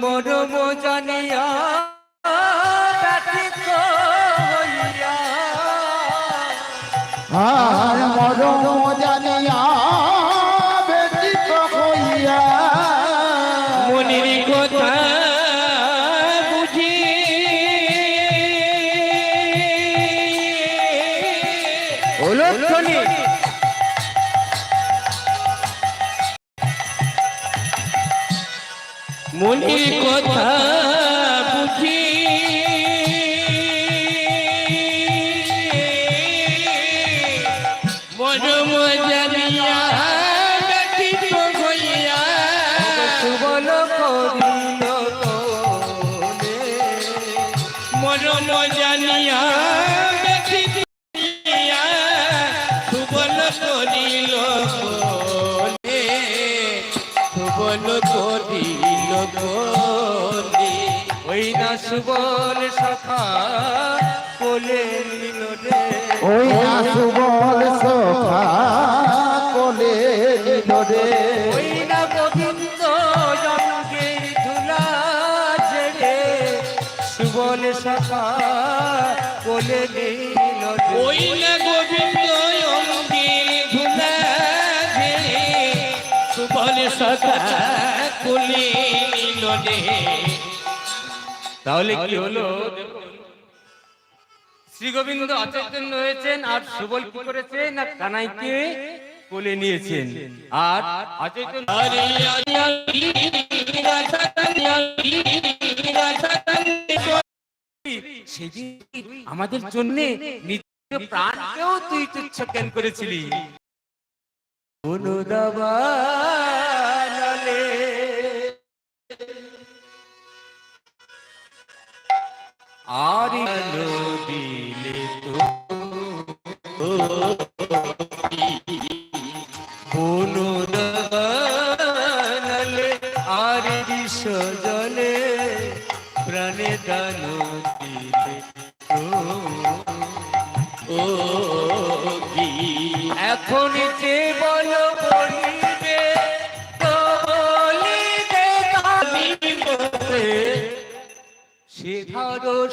বড় সুবল করিল তোরে জানিয়া সুবল করিল সুবল করিল ওই না সুবল সখা কোলে নিল রে। ওই না সুবল সখা সুবল সখা কোলে নিল রে তাহলে কি হলো? শ্রী গোবিন্দ অচৈতন্য হয়েছেন আর সুবল কি করেছেন না কানাইকে কোলে নিয়েছেন। আর অচৈতন্য সেদিন আমাদের জন্য নিজের প্রাণকেও তুই তুচ্ছ জ্ঞান করেছিলি? অনুদাবালে আর দিলে তো। অনুদালে আর বিসজলে প্রাণে দান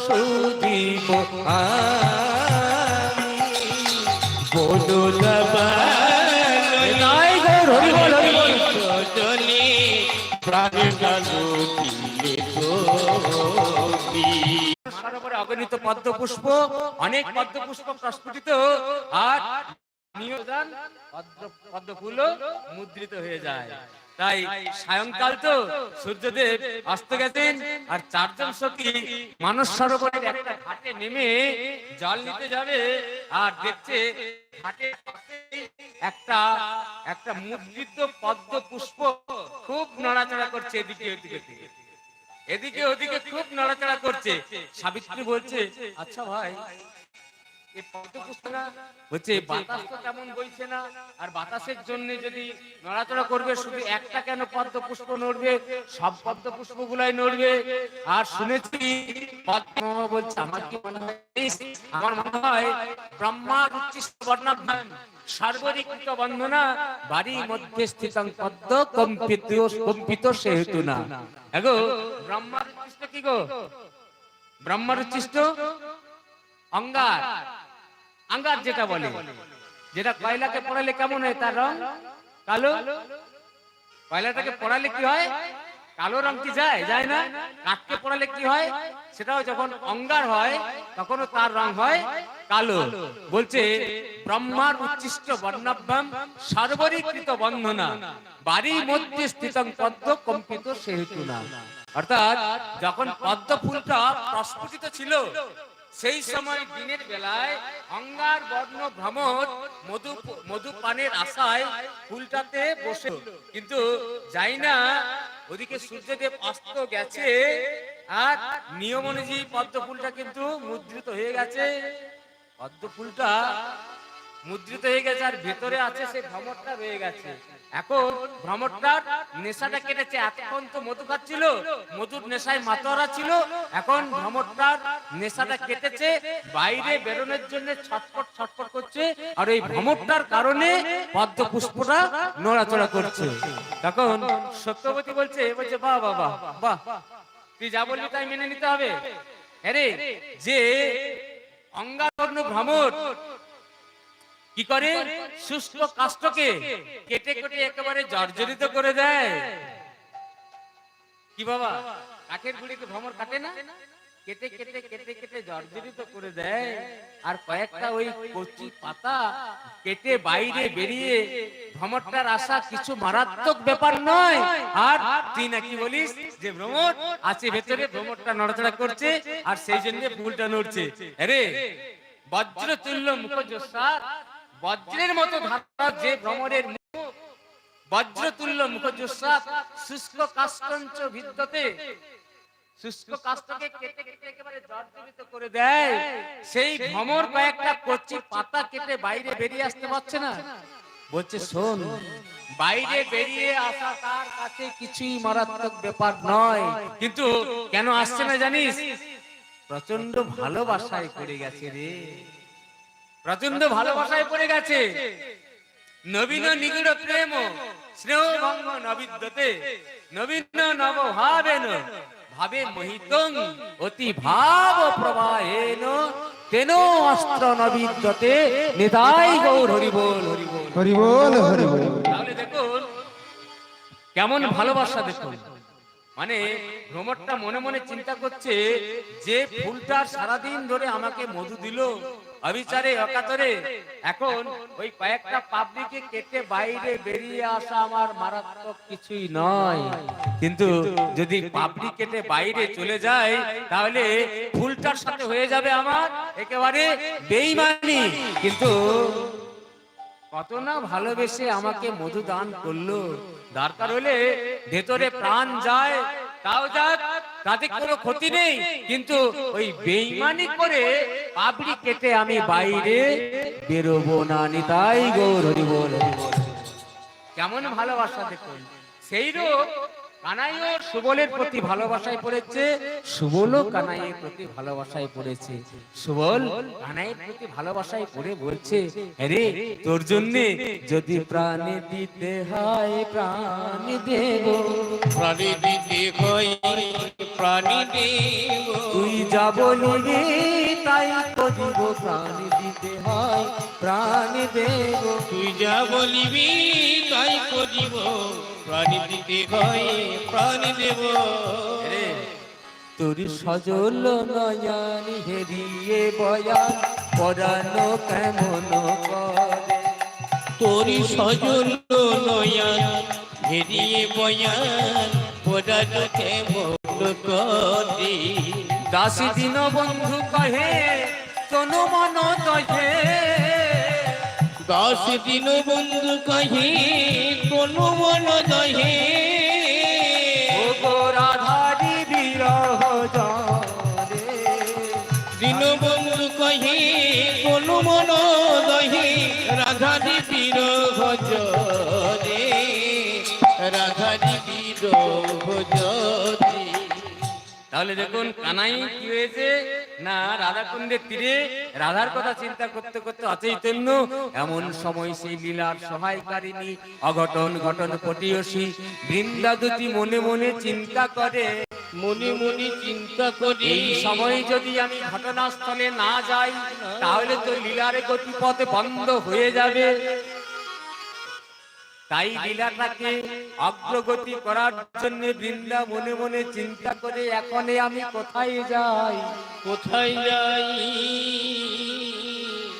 সুদীপ বলো নাই গো হরি বল হরি বল। চলি অগণিত পদ্ম পুষ্প অনেক পদ্ম পুষ্প প্রস্ফুটিত। আর নিয়োজন পদ্ম পদ্ম ফুল মুদ্রিত হয়ে যায়। তাই সায়ংকাল তো সূর্যদেব গেছেন আর চারজন সখী মানস সরোবরের একটা ঘাটে নেমে জল নিতে যাবে আর দেখছে একটা একটা মুদ্রিত পদ্ম পুষ্প খুব নড়াচড়া করছে এদিকে ওদিকে। এদিকে ওদিকে খুব নড়াচড়া করছে। সাবিত্রী বলছে আচ্ছা ভাই এই পদ্ম পুষ্প বাতাস তো তেমন বইছে না। আর বাতাসের জন্য যদি নড়াচড়া করবে শুধু একটা কেন পদ্ম নড়বে? সব গুলাই নড়বে। আর শুনেছি পদ্ম বলছে আমার কি মনে হয় আমার মনে হয় ব্রহ্মা বন্ধনা বাড়ি মধ্যে স্থিত পদ্ম কম্পিত কম্পিত সেহেতু না। এগো ব্রহ্মার কি গো? ব্রহ্মার অঙ্গার। আঙ্গার যেটা বলে। যেটা কয়লাকে পড়ালে কেমন হয় তার রং? কালো? কয়লাটাকে পড়ালে কি হয়? কালো রং কি যায়? যায় না? কাঠকে পড়ালে কি হয়? সেটাও যখন অঙ্গার হয় তখনও তার রং হয় কালো। বলছে ব্রহ্মার উচ্ছিষ্ট বর্ণাভ্যাম সার্বরীকৃত বন্ধনা বাড়ি মধ্যে স্থিত পদ্ম কম্পিত সেহেতু না। অর্থাৎ যখন পদ্ম ফুলটা প্রস্ফুটিত ছিল সেই সময় দিনের বেলায় অঙ্গার বর্ণ ভ্রমণ মধু মধু পানের আশায় ফুলটাতে বসে। কিন্তু যাই না, ওদিকে সূর্যদেব অস্ত গেছে আর নিয়ম অনুযায়ী পদ্ম ফুলটা কিন্তু মুদ্রিত হয়ে গেছে। পদ্ম ফুলটা মুদ্রিত হয়ে গেছে আর ভেতরে আছে সেই ভ্রমরটা রয়ে গেছে। এখন ভ্রমণটার নেশাটা কেটেছে, এতক্ষণ তো মধু খাচ্ছিল, মধুর নেশায় মাতোয়ারা ছিল, এখন ভ্রমণটার নেশাটা কেটেছে, বাইরে বেরোনোর জন্য ছটফট ছটফট করছে, আর এই ভ্রমণটার কারণে পদ্ম পুষ্পটা নড়াচড়া করছে। তখন সত্যবতী বলছে বলছে, বাহ বাহ বাহ তুই যা বললি তাই মেনে নিতে হবে। আরে, যে অঙ্গারণ্য ভ্রমণ কি করে শুষ্ক কাষ্টকে কেটে কেটে একেবারে জর্জরিত করে দেয় কি বাবা কাঠের গুড়িকে ভ্রমর কাটে না কেটে কেটে কেটে কেটে জর্জরিত করে দেয় আর কয়েকটা ওই কচি পাতা কেটে বাইরে বেরিয়ে ভ্রমরটার আসা কিছু মারাত্মক ব্যাপার নয় আর তুই নাকি বলিস যে ভ্রমর আছে ভেতরে ভ্রমরটা নড়াচড়া করছে আর সেই জন্য ফুলটা নড়ছে আরে বজ্র তুল্য মুখজস্বা বজ্রের মতো ধারা যে ভ্রমরের মুখ। বজ্রতুল্য মুখজস্বা শুষ্ক কাষ্টঞ্চ করে সেই ভ্রমর পাতা কেটে বাইরে বেরিয়ে আসতে পারছে না। বলছে বাইরে বেরিয়ে আসা কিছুই মারাত্মক ব্যাপার নয়। কিন্তু কেন আসছে না জানিস? প্রচণ্ড ভালোবাসায় পড়ে গেছে রে। প্রচণ্ড ভালোবাসায় পড়ে গেছে। নবীন নিগুড় প্রেম স্নেহ ভঙ্গ নবিদ্যতে। নবীন নব ভাবেন ভাবে মোহিতং অতি ভাব প্রবাহেন তেন অস্ত্র নবিদ্যতে। নিতাই গৌর হরি বল হরি বল হরি বল হরি তাহলে দেখুন কেমন ভালোবাসা দেখুন। মানে ভ্রমরটা মনে মনে চিন্তা করছে যে ফুলটা সারাদিন ধরে আমাকে মধু দিল। অবিচারে, অকাতরে। এখন ওই কয়েকটা পাবলিকে কেটে বাইরে বেরিয়ে আসা আমার মারাত্মক কিছুই নয়। কিন্তু যদি পাবলিক কেটে বাইরে চলে যায়, তাহলে ফুলটার সাথে হয়ে যাবে আমার একেবারে বেইমানি। কিন্তু কত না ভালোবেসে আমাকে মধু দান করল। দরকার হলে ভেতরে প্রাণ যায় তাও যাক তাতে কোনো ক্ষতি নেই। কিন্তু ওই বেইমানি করে পাবড়ি কেটে আমি বাইরে বেরোবো না নিতাই গৌর হরি বল। কেমন ভালোবাসা দেখুন। সেই রূপ কানাইও সুবলের প্রতি ভালোবাসায় পড়েছে সুবলও কানাইয়ের প্রতি ভালোবাসায় পড়েছে সুবল কানাইয়ের প্রতি ভালোবাসায় পড়ে বলছে আরে তোর জন্য যদি প্রাণ দিতে হয় প্রাণ দেব। প্রাণী দিতে হয় প্রাণী দেব। তুই যা বলবি তাই তো দিব প্রাণ দিতে হয় প্রাণ দেব তুই যা বলিবি তাই করিব প্রাণী দিতে হয় প্রাণী দেব। তোর সজল নয়ন হেরিয়ে বয়ান পরানো কেমন করে। তোরি সজল নয়ান হেরিয়ে বয়ান পোড়ানো কেমন করে। দাসী দিন বন্ধু কহে তনু মন দহে দাসী দিন বন্ধু কহে তনু মন দহে তাহলে দেখুন কানাই কি হয়েছে? না রাধা রাধাকুণ্ডের তীরে রাধার কথা চিন্তা করতে করতে অচৈতন্য এমন সময় সেই লীলার সহায়কারিনী অঘটন ঘটন পটিয়সী বৃন্দাদতি মনে মনে চিন্তা করে। মনে মনে চিন্তা করি। এই সময় যদি আমি ঘটনাস্থলে না যাই তাহলে তো লীলার গতিপথ বন্ধ হয়ে যাবে। তাই লীলাটাকে অগ্রগতি করার জন্য বৃন্দা মনে মনে চিন্তা করে এখনই আমি কোথায় যাই? কোথায় যাই?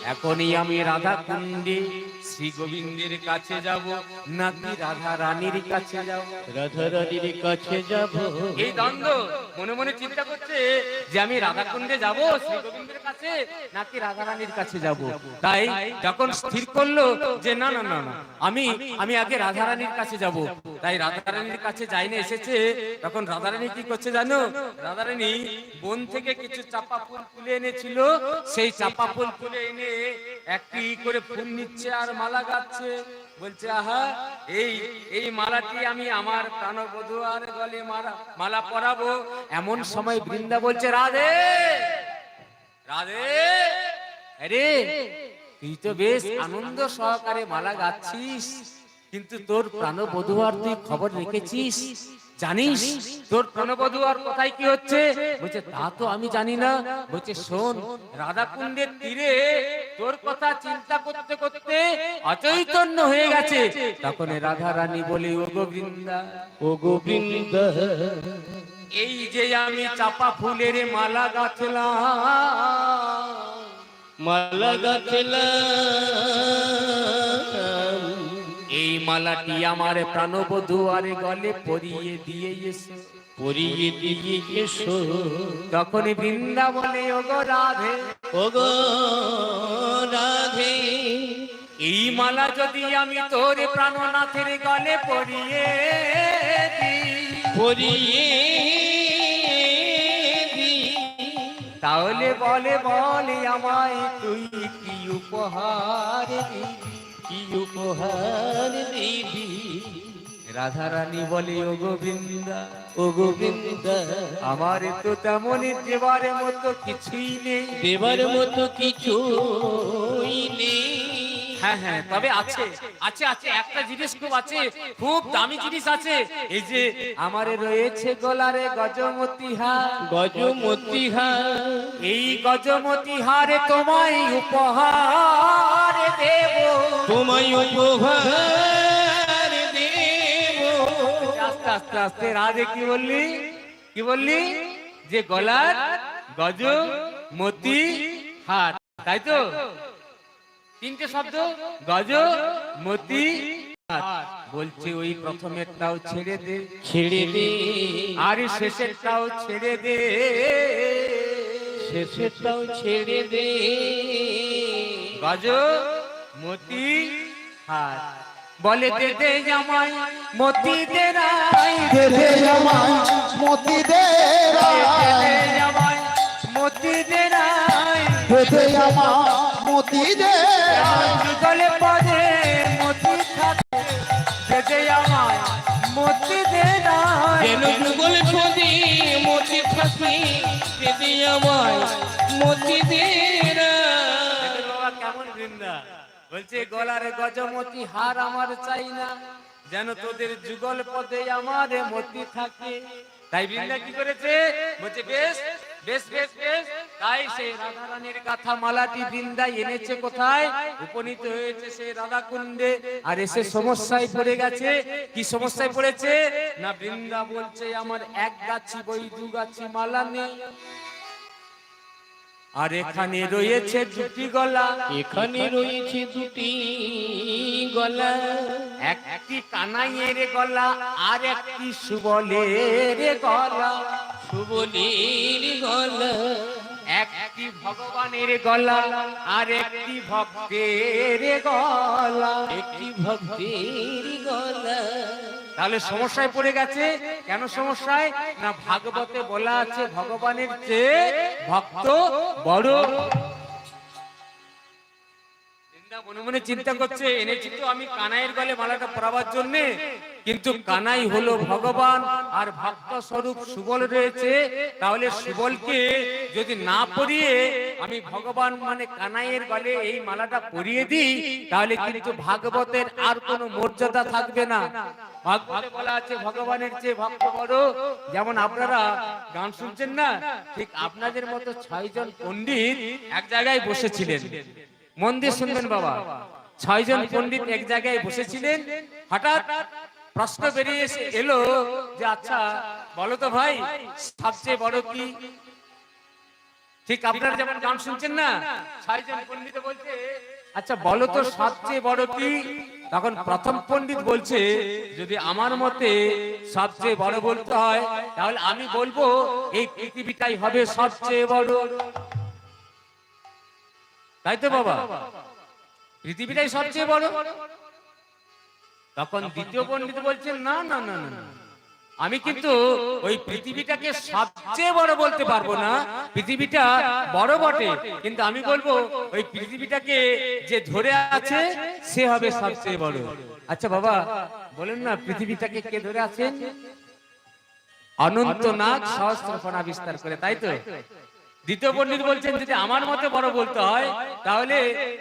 এখনই আমি রাধা কুণ্ডে শ্রী গোবিন্দের কাছে যাব নাকি রাধা রানীর কাছে যাব। রাধা রানীর কাছে যাব। এই দ্বন্দ্ব মনে মনে চিন্তা করছে যে আমি রাধা কুণ্ডে যাব শ্রী গোবিন্দের কাছে নাকি রাধা রানীর কাছে যাব। তাই যখন স্থির করল যে না না না না আমি আমি আগে রাধা রানীর কাছে যাব। তাই রাধা রানীর কাছে যাইনে এসেছে। তখন রাধা রানী কি করছে জানো? রাধা রানী বন থেকে কিছু চাপা ফুল তুলে এনেছিল। সেই চাপা ফুল তুলে এনে একটি করে ফুল নিচ্ছে আর মালা গাচ্ছে বলছে আহা এই এই মালাটি আমি আমার প্রাণবধূ আর গলে মালা মালা পরাবো। এমন সময় বৃন্দা বলছে রাধে রাধে আরে তুই তো বেশ আনন্দ সহকারে মালা গাচ্ছিস। কিন্তু তোর প্রাণবধূ আর তুই খবর রেখেছিস। জানিস তোর প্রাণবধূ আর কোথায় কি হচ্ছে? বলছে তা তো আমি জানি না। বলছে শোন রাধাকুণ্ডের তোর কথা চিন্তা করতে করতে অচৈতন্য হয়ে গেছে। তখন রাধা রানী বলে ও গোবিন্দা ও গোবিন্দ এই যে আমি চাপা ফুলের মালা গাছলাম মালা গাছলাম এই মালাটি আমার প্রাণবধূ আরে গলে পরিয়ে দিয়ে এসো। পরিয়ে দিয়ে এসো তখন বৃন্দা বলে ওগো রাধে। ও গো রাধে। এই মালা যদি আমি তোর প্রাণনাথের গলে পরিয়ে দিই পরিয়ে তাহলে বলে বলে আমায় তুই কি উপহার দিবি? কি উপহার দিবি? রাধা রানী বলে ও গোবিন্দা ও গোবিন্দ আমার তো তেমন দেবার মতো কিছুই নেই। দেবার মতো কিছু নেই। হ্যাঁ হ্যাঁ তবে আছে আছে আছে একটা জিনিস খুব আছে খুব দামি জিনিস আছে। এই যে আমার রয়েছে গলারে গজমতি হার। গজমতি এই গজমতি হারে তোমায় উপহার দেব। তোমায় উপহার আস্তে আস্তে রাধে কি বললি? কি বললি? যে গলার গজ মতি হার তাই তো? তিনটে শব্দ? গজ মতি বলছে ওই প্রথমেরটাও ছেড়ে দে। ছেড়ে দে। আর শেষেরটাও ছেড়ে দে। শেষেরটাও ছেড়ে দে। গজ মতি হার বলে দে দে জামাই মতি দে রাই দে দে আমায় মতি দে রায়। দে জামাই মতি দে রাই দে দে আমায় মতি দে রায়। যুগলে পদে মতি থাকে। দে দে আমায় মতি দে রাই যেন যুগল পদে মতি থাকি। যদি আমায় মতি দে বাবা কেমন বৃন্দা? বলছে গলার গজমতি হার আমার চাই না। যেন তোদের যুগল পদে আমার মতি থাকে। তাই বৃন্দা কি করেছে? বলছে বেশ বেশ বেশ বেশ। তাই সেই রাধা রানীর কথা মালাটি বৃন্দা এনেছে কোথায়? উপনীত হয়েছে সেই রাধা কুণ্ডে আর এসে সমস্যায় পড়ে গেছে। কি সমস্যায় পড়েছে? না বৃন্দা বলছে আমার এক গাছি বই দু গাছি মালা নেই। আর এখানে রয়েছে দুটি গলা। এখানে রয়েছে দুটি গলা। একটি কানাইয়ের গলা আর একটি সুবলের গলা। সুবলের গলা। একটি ভগবানের গলা আর একটি ভক্তের গলা। একটি ভক্তের গলা। তাহলে সমস্যায় পড়ে গেছে। কেন সমস্যায়? না ভাগবতে বলা আছে, ভগবানের চেয়ে ভক্ত বড়। মনে মনে চিন্তা করছে, এনেছি তো আমি কানাইয়ের গলে মালাটা পরাবার জন্য। কিন্তু কানাই হলো ভগবান আর ভক্ত স্বরূপ সুবল রয়েছে, তাহলে সুবলকে যদি না পরিয়ে আমি ভগবান মানে কানাইয়ের গলে এই মালাটা পরিয়ে দিই, তাহলে কিন্তু ভাগবতের আর কোনো মর্যাদা থাকবে না। ভগবানের চেয়ে ভক্ত বড়। যেমন আপনারা গান শুনছেন না, ঠিক আপনাদের মতো ছয়জন পণ্ডিত এক জায়গায় বসেছিলেন। মন দিয়ে শুনবেন বাবা, ছয়জন পণ্ডিত এক জায়গায় বসেছিলেন। হঠাৎ প্রশ্ন বেরিয়ে এসে এলো যে আচ্ছা বলো তো ভাই সবচেয়ে বড় কি? ঠিক আপনারা যেমন গান শুনছেন না ছয়জন পণ্ডিত বলছে আচ্ছা বলো তো সবচেয়ে বড় কি? তখন প্রথম পণ্ডিত বলছে যদি আমার মতে সবচেয়ে বড় বলতে হয় তাহলে আমি বলব এই পৃথিবীটাই হবে সবচেয়ে বড়। তাই তো বাবা। পৃথিবীটাই সবচেয়ে বড়। তখন দ্বিতীয় পণ্ডিত বলছেন না না না না। আমি কিন্তু ওই পৃথিবীটাকে সবচেয়ে বড় বলতে পারব না। পৃথিবীটা বড় বটে। কিন্তু আমি বলব ওই পৃথিবীটাকে যে ধরে আছে সে হবে সবচেয়ে বড়। আচ্ছা বাবা বলেন না পৃথিবীটাকে কে ধরে আছেন অনন্তনাথ সহস্রফণা বিস্তার করে তাই তো। দ্বিতীয় পণ্ডিত বলছেন যদি আমার মতে বড় বলতে হয়, তাহলে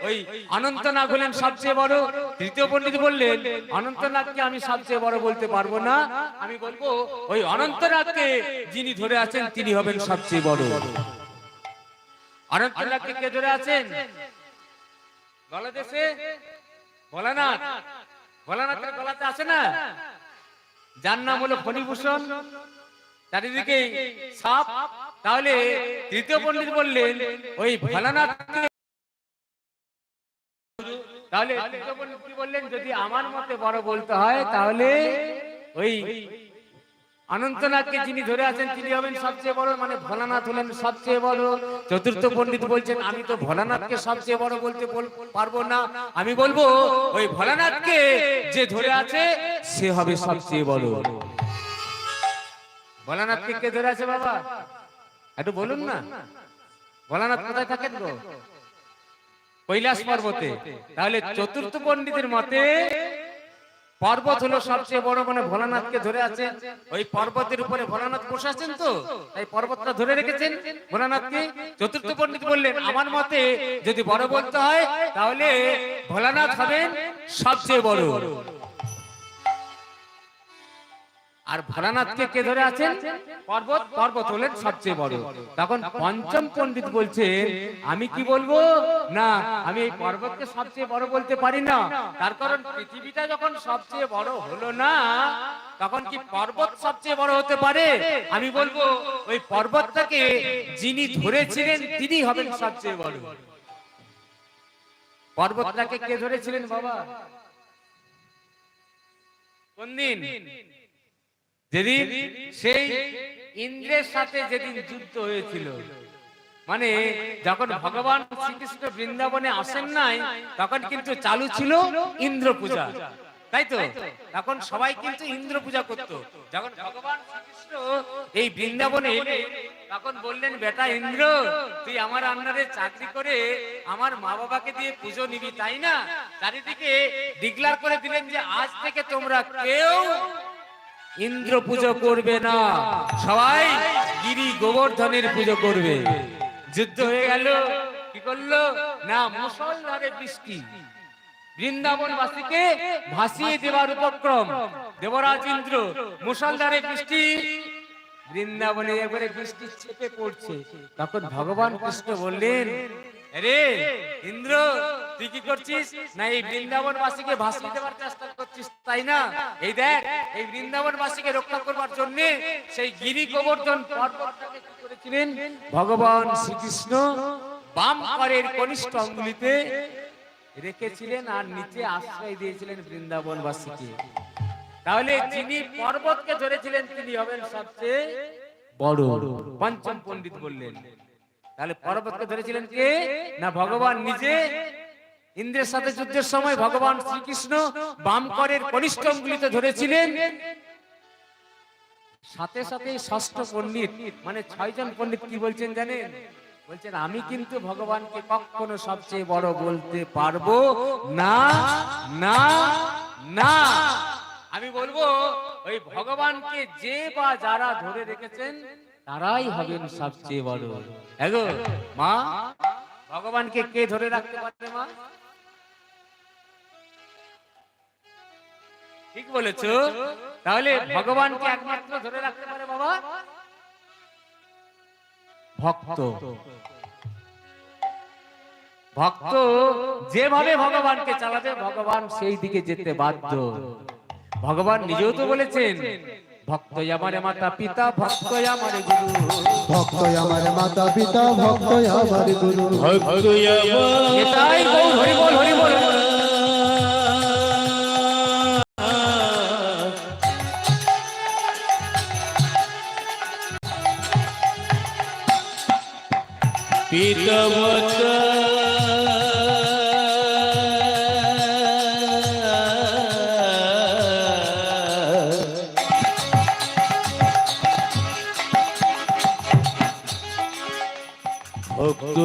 ওই অনন্ত নাগ হলেন সবচেয়ে বড়। তৃতীয় পণ্ডিত বললেন অনন্ত নাগকে আমি সবচেয়ে বড় বলতে পারব না। আমি বলব, ওই অনন্ত নাগকে যিনি ধরে আছেন, তিনি হবেন সবচেয়ে বড়। অনন্ত নাগকে কে ধরে আছেন? গলাদেশে ভোলানাথ। ভোলানাথের গলাতে আছে না? যার নাম হলো ফণিভূষণ। চারিদিকে সাপ। তাহলে তৃতীয় পণ্ডিত বললেন ওই ভোলানাথকে তাহলে তৃতীয় পণ্ডিত বললেন যদি আমার মতে বড় বলতে হয় তাহলে ওই অনন্তনাথকে যিনি ধরে আছেন তিনি হবেন সবচেয়ে বড় মানে ভোলানাথ হলেন সবচেয়ে বড়। চতুর্থ পণ্ডিত বলছেন আমি তো ভোলানাথকে সবচেয়ে বড় বলতে বল- পারব না। আমি বলব ওই ভোলানাথকে যে ধরে আছে সে হবে সবচেয়ে বড়। ভোলানাথকে কে ধরে আছে বাবা? একটু বলুন না। ভোলানাথ কোথায় থাকেন গো? কৈলাস পর্বতে। তাহলে চতুর্থ পণ্ডিতের মতে পর্বত হলো সবচেয়ে বড় মানে ভোলানাথকে ধরে আছে ওই পর্বতের উপরে ভোলানাথ বসে আছেন তো? তাই পর্বতটা ধরে রেখেছেন ভোলানাথকে। চতুর্থ পণ্ডিত বললেন আমার মতে যদি বড় বলতে হয় তাহলে ভোলানাথ হবেন সবচেয়ে বড়। আর ভোলানাথকে কে ধরে আছেন? পর্বত পর্বত হলেন সবচেয়ে বড়। তখন পঞ্চম পণ্ডিত বলছেন, আমি কি বলব? না, আমি এই পর্বতকে সবচেয়ে বড় বলতে পারি না। তার কারণ পৃথিবীটা যখন সবচেয়ে বড় হলো না, তখন কি পর্বত সবচেয়ে বড় হতে পারে? আমি বলব, ওই পর্বতটাকে যিনি ধরেছিলেন, তিনি হবেন সবচেয়ে বড়। পর্বতটাকে কে ধরেছিলেন বাবা? কোন দিন? যেদিন সেই ইন্দ্রের সাথে যেদিন যুদ্ধ হয়েছিল মানে যখন ভগবান শ্রীকৃষ্ণ বৃন্দাবনে আসেন নাই, তখন কিন্তু চালু ছিল ইন্দ্র পূজা। তাই তো? তখন সবাই কিন্তু ইন্দ্র পূজা করত। যখন ভগবান শ্রীকৃষ্ণ এই বৃন্দাবনে এলে, তখন বললেন, বেটা ইন্দ্র, তুই আমার আন্ডারে চাকরি করে আমার মা বাবাকে দিয়ে পুজো নিবি, তাই না? চারিদিকে ডিক্লার করে দিলেন যে, আজ থেকে তোমরা কেউ ইন্দ্র পুজো করবে না। সবাই গিরি গোবর্ধনের পুজো করবে। যুদ্ধ হয়ে গেল কি করল? না মুসলধারে বৃষ্টি। বৃন্দাবনবাসীকে ভাসিয়ে দেওয়ার উপক্রম। দেবরাজ ইন্দ্র মুসলধারে বৃষ্টি। বৃন্দাবনে একবারে বৃষ্টি ছেপে পড়ছে। তখন ভগবান কৃষ্ণ বললেন ইন্দ্র, তুই কি করছিস? না, এই বৃন্দাবনবাসীকে ভাসিয়ে দেওয়ার চেষ্টা করছিস, তাই না? এই দেখ, এই বৃন্দাবনবাসীকে রক্ষা করবার জন্য সেই গিরি গোবর্ধন করেছিলেন? ভগবান শ্রীকৃষ্ণ বাম করের কনিষ্ঠ অঙ্গুলিতে রেখেছিলেন আর নিচে আশ্রয় দিয়েছিলেন বৃন্দাবনবাসীকে। তাহলে যিনি পর্বতকে ধরেছিলেন, তিনি হবেন সবচেয়ে বড় পঞ্চম পণ্ডিত বললেন। তাহলে পর্বতকে ধরেছিলেন কে? না ভগবান নিজে। ইন্দ্রের সাথে যুদ্ধের সময় ভগবান শ্রীকৃষ্ণ বাম করের কনিষ্ঠ অঙ্গুলিতে ধরেছিলেন। সাথে সাথে ষষ্ঠ পণ্ডিত। মানে ছয়জন পণ্ডিত কি বলছেন জানেন? বলছেন আমি কিন্তু ভগবানকে কখনো সবচেয়ে বড় বলতে পারব না না না। আমি বলব ওই ভগবানকে যে বা যারা ধরে রেখেছেন তারাই হবেন সবচেয়ে বড়। এগো মা? ভগবানকে কে ধরে রাখতে পারে মা? ঠিক বলেছ। তাহলে ভগবানকে একমাত্র ধরে রাখতে পারে বাবা? ভক্ত। ভক্ত। যেভাবে ভগবানকে চালাবে ভগবান সেই দিকে যেতে বাধ্য। ভগবান নিজেও তো বলেছেন ভক্ত আমার মাতা পিতা ভক্ত আমার গুরু। ভক্ত আমার মাতা পিতা ভক্ত আমার গুরু। ভক্ত আমার গৌর হরি বল হরি বল ভক্ত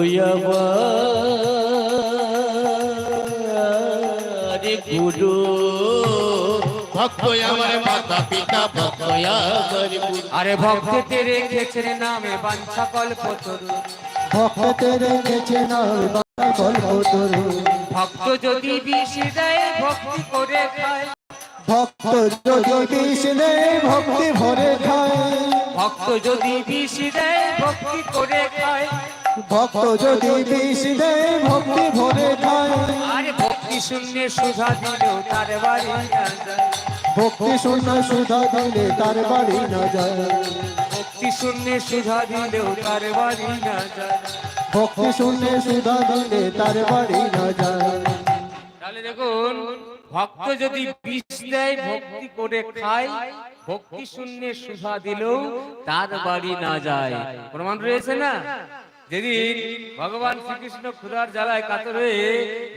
গুরু। ভক্ত আমার মাতা পিতা ভক্ত আরে ভক্ততে রেখেছেন নামে বাঞ্ছা কল্প তরু ভক্তে রেখেছে না গল্প তরু ভক্ত যদি বিষ দেয় ভক্তি করে খায়। ভক্ত যদি বিষ নেই ভক্তি ভরে খায়। ভক্ত যদি বিষ দেয় ভক্তি করে খায়। ভক্ত যদি বিষ নেই ভক্তি ভরে খায়। আরে ভক্তি শূন্যে সুধা দিলেও তার বাড়ি না যায়। ভক্তি শূন্য সুধা দিলে তার বাড়ি না যায়। ভক্তি শূন্যে সুধা দিলেও তার বাড়ি না যায়। ভক্তি শূন্য সুধা দিলে তার বাড়ি না যায়। তাহলে দেখুন ভক্ত যদি বিষ দেয় ভক্তি করে খায় ভক্তি শূন্যে সুধা দিলেও তার বাড়ি না যায়। প্রমাণ রয়েছে না? যেদিন ভগবান শ্রীকৃষ্ণ ক্ষুধার জ্বালায় কাতর হয়ে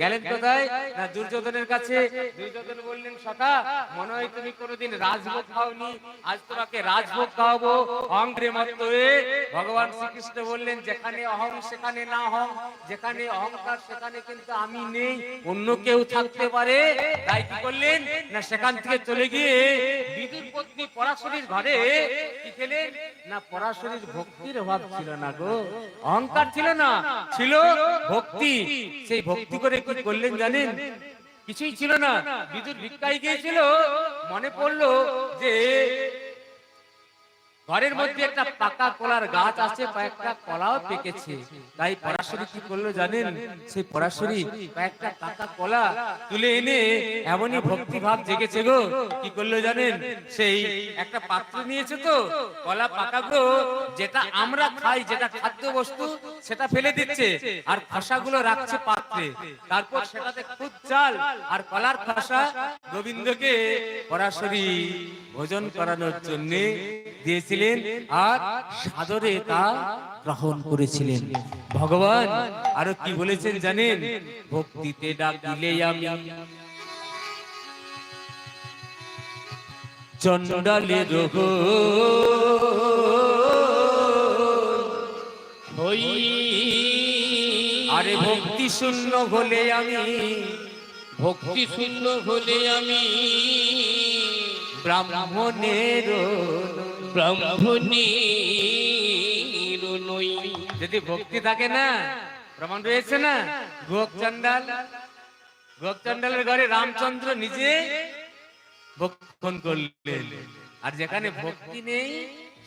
গেলেন কোথায়? না, দুর্যোধনের কাছে। দুর্যোধন বললেন, সখা, মনে হয় তুমি কোনোদিন রাজভোগ খাওনি। আজ তোমাকে রাজভোগ খাওয়াবো। অঙ্গ্রে মত হয়ে ভগবান শ্রীকৃষ্ণ বললেন, যেখানে অহং, সেখানে না হং যেখানে অহংকার, সেখানে কিন্তু আমি নেই। অন্য কেউ থাকতে পারে। তাই কি করলেন? না, সেখান থেকে চলে গিয়ে বিদুর পত্নী পরাশরীর ঘরে কি খেলেন? না, পরাশরীর ভক্তির অভাব ছিল না গো। অহংকার ছিল না, ছিল ভক্তি। সেই ভক্তি করে কি করলেন জানেন? কিছুই ছিল না। বিদ্যুৎ ভিক্ষায় গিয়েছিল, মনে পড়ল যে ঘরের মধ্যে একটা পাকা কলার গাছ আছে কয়েকটা কলাও পেকেছে। তাই পরাশরী কি করল জানেন? সেই পরাশরী কয়েকটা পাকা কলা তুলে এনে এমনই ভক্তিভাব জেগেছে গো। কি করল জানেন? সেই একটা পাত্র নিয়েছে তো। কলা পাকা গো যেটা আমরা খাই যেটা খাদ্য বস্তু সেটা ফেলে দিচ্ছে। আর খসাগুলো রাখছে পাত্রে। তারপর সেটাতে খুব চাল আর কলার খসা গোবিন্দকে সরাসরি ভোজন করানোর জন্য দিয়েছিলেন আর সাদরে তা গ্রহণ করেছিলেন। ভগবান আরও কি বলেছেন জানেন? ভক্তিতে ডাকিলে আমি চন্ডালে রোগ হই। আরে ভক্তি শূন্য হলে আমি ভক্তি শূন্য হলে আমি ব্রাহ্মণের যদি ভক্তি থাকে না, প্রমাণ রয়েছে না? গোপ চন্ডাল গোপ চন্ডালের ঘরে রামচন্দ্র নিজে ভক্ষণ করলেন। আর যেখানে ভক্তি নেই,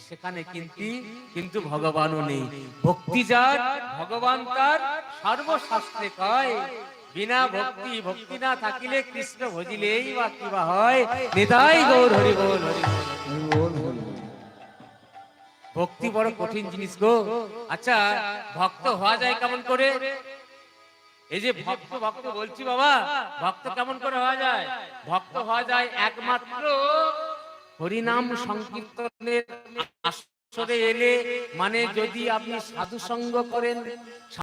সেখানে কিন্তু কিন্তু ভগবানও নেই। ভক্তি যার, ভগবান তার, সর্বশাস্ত্রে কয়, বিনা ভক্তি ভক্তি না থাকিলে কৃষ্ণ ভজিলেই বা কিবা হয়? নিতাই গৌর হরি বল হরি বল। ভক্তি বড় কঠিন জিনিস গো। আচ্ছা ভক্ত হওয়া যায় কেমন করে? এই যে ভক্ত ভক্ত বলছি বাবা ভক্ত কেমন করে হওয়া যায়? ভক্ত হওয়া যায় একমাত্র হরিনাম সংকীর্তনের আসরে এলে মানে যদি আপনি সাধু সঙ্গ করেন